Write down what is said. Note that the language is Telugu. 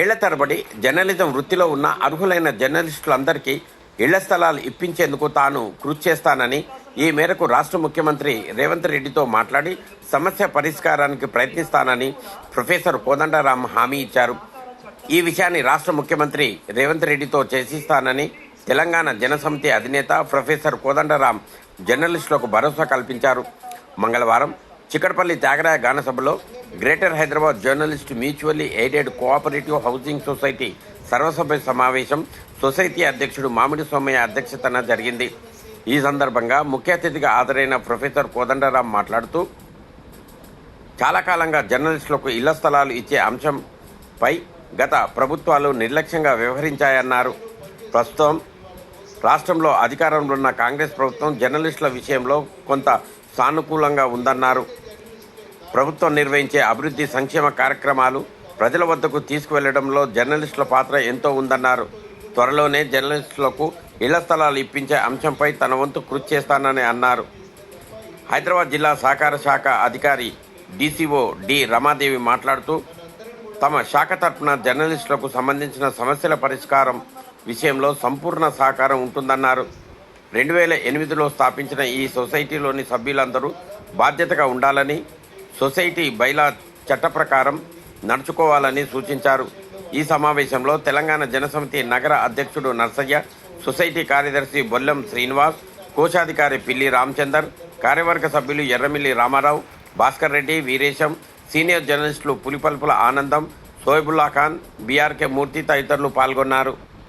ఏళ్ళ తరబడి జర్నలిజం వృత్తిలో ఉన్న అర్హులైన జర్నలిస్టులందరికీ ఇళ్ళ స్థలాలు ఇప్పించేందుకు తాను కృషి చేస్తానని ఈ మేరకు రాష్ట్ర ముఖ్యమంత్రి రేవంత్ రెడ్డితో మాట్లాడి సమస్య పరిష్కారానికి ప్రయత్నిస్తానని ప్రొఫెసర్ కోదండరాం హామీ ఇచ్చారు. ఈ విషయాన్ని రాష్ట్ర ముఖ్యమంత్రి రేవంత్ రెడ్డితో చేసిస్తానని తెలంగాణ జనసమితి అధినేత ప్రొఫెసర్ కోదండరాం జర్నలిస్టులకు భరోసా కల్పించారు. మంగళవారం చిక్కడపల్లి త్యాగరాయ గాన సభలో greater Hyderabad journalist mutually aided cooperative housing society సర్వసభ్య సమావేశం సొసైటీ అధ్యక్షుడు మామిడి సోమయ్య అధ్యక్షతన జరిగింది. ఈ సందర్భంగా ముఖ్య అతిథిగా హాజరైన ప్రొఫెసర్ కోదండరాం మాట్లాడుతూ చాలా కాలంగా జర్నలిస్టులకు ఇళ్ళ స్థలాలు ఇచ్చే అంశంపై గత ప్రభుత్వాలు నిర్లక్ష్యంగా వ్యవహరించాయన్నారు. ప్రస్తుతం రాష్ట్రంలో అధికారంలో ఉన్న కాంగ్రెస్ ప్రభుత్వం జర్నలిస్టుల విషయంలో కొంత సానుకూలంగా ఉందన్నారు. ప్రభుత్వం నిర్వహించే అభివృద్ధి సంక్షేమ కార్యక్రమాలు ప్రజల వద్దకు తీసుకువెళ్ళడంలో జర్నలిస్టుల పాత్ర ఎంతో ఉందన్నారు. త్వరలోనే జర్నలిస్టులకు ఇళ్ళ స్థలాలు ఇప్పించే అంశంపై తన వంతు కృషి చేస్తానని అన్నారు. హైదరాబాద్ జిల్లా సహకార శాఖ అధికారి డీసీఓ డి రమాదేవి మాట్లాడుతూ తమ శాఖ తరఫున జర్నలిస్టులకు సంబంధించిన సమస్యల పరిష్కారం విషయంలో సంపూర్ణ సహకారం ఉంటుందన్నారు. రెండు వేల ఎనిమిదిలో స్థాపించిన ఈ సొసైటీలోని సభ్యులందరూ బాధ్యతగా ఉండాలని సొసైటీ బైలా చట్ట ప్రకారం నడుచుకోవాలని సూచించారు. ఈ సమావేశంలో తెలంగాణ జనసమితి నగర అధ్యక్షుడు నర్సయ్య సొసైటీ కార్యదర్శి బొల్లం శ్రీనివాస్ కోశాధికారి పిల్లి రామచందర్ కార్యవర్గ సభ్యులు ఎర్రమిల్లి రామారావు భాస్కర్ రెడ్డి వీరేశం సీనియర్ జర్నలిస్టులు పులిపల్పుల ఆనందం సోయబుల్లా ఖాన్ బీఆర్కే మూర్తి తదితరులు పాల్గొన్నారు.